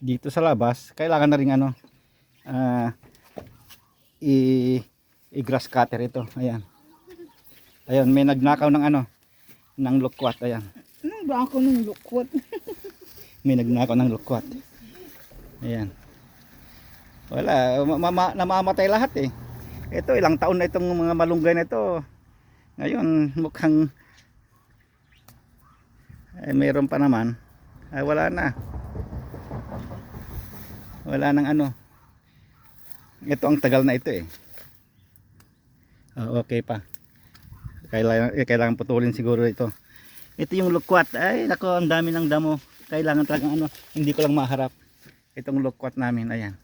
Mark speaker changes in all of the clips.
Speaker 1: dito sa labas, kailangan na rin ano, ah, i, i-grass cutter ito. Ayan. Ayan, may nagnakaw ng ano, ng lukwat. Ayan.
Speaker 2: Anong ba ako nung lukwat?
Speaker 1: May nagnakaw ng lukwat. Ayan. Wala, ma- ma- namamatay lahat eh. Ito, ilang taon na itong mga malunggay na ito. Ngayon, mukhang eh, mayroon pa naman. Ay, wala na. Wala nang ano. Ito ang tagal na ito eh. Ah, okay pa. Kailangan, eh, kailangan putulin siguro ito. Ito yung lukwat. Ay, nako, ang dami ng damo. Kailangan talagang ano, hindi ko lang maharap. Itong lukwat namin, ayan.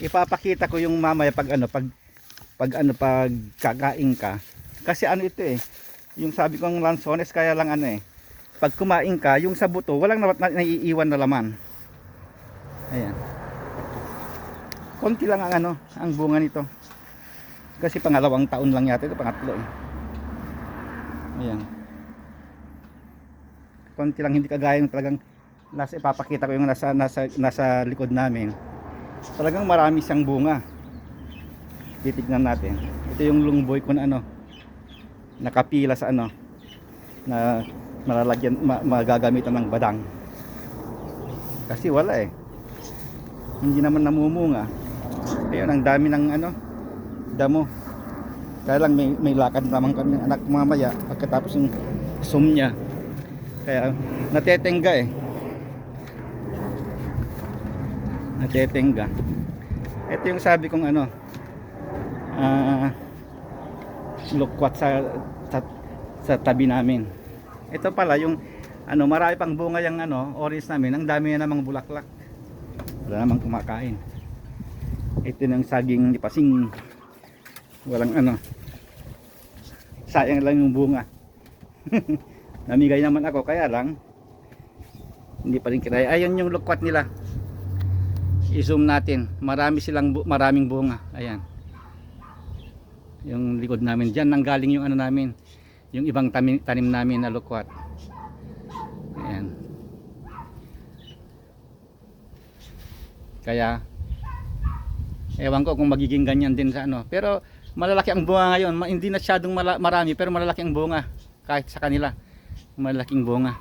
Speaker 1: Ipapakita ko yung mamaya pag ano, pag pag ano, pag kakain ka. Kasi ano ito eh, yung sabi kong lansones kaya lang ano eh. Pag kumain ka, yung sa buto, walang na, na, naiiwan na laman. Ayan. Konti lang ang ano, ang bunga nito. Kasi pangalawang taon lang yata ito, pangatlo eh. Ayan. Konti lang hindi kagaya yung talagang nasa ipapakita ko yung nasa nasa nasa likod namin. Talagang marami siyang bunga. Titignan natin. Ito yung lungboy ko na ano nakapila sa ano na malalagyan ma, magagamitan ng badang. Kasi wala eh. Hindi naman namumunga. Ayun, ang dami ng ano damo. Kaya lang may, may lakad naman kami ng anak mamaya pagkatapos ng sum niya. Kaya natetengga eh. Natetengga. Ito yung sabi kong ano ah lukwat sa, sa sa tabi namin. Ito pala yung ano marami pang bunga yung ano orange namin. Ang dami na namang bulaklak. Wala namang kumakain. Ito ng saging ni Pasing. Walang ano. Sayang lang yung bunga. Namigay naman ako kaya lang hindi pa rin kinaya. Ayun yung lukwat nila. I-zoom natin. Marami silang bu- maraming bunga. Ayan. Yung likod namin diyan nanggaling yung ano namin. Yung ibang tanim, tanim namin na lukwat. Ayan. Kaya ewan ko kung magiging ganyan din sa ano. Pero malalaki ang bunga ngayon. Ma- hindi na syadong marami pero malalaki ang bunga kahit sa kanila. Malaking bunga.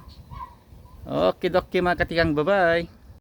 Speaker 1: Okay, dokie mga katikang. Bye-bye.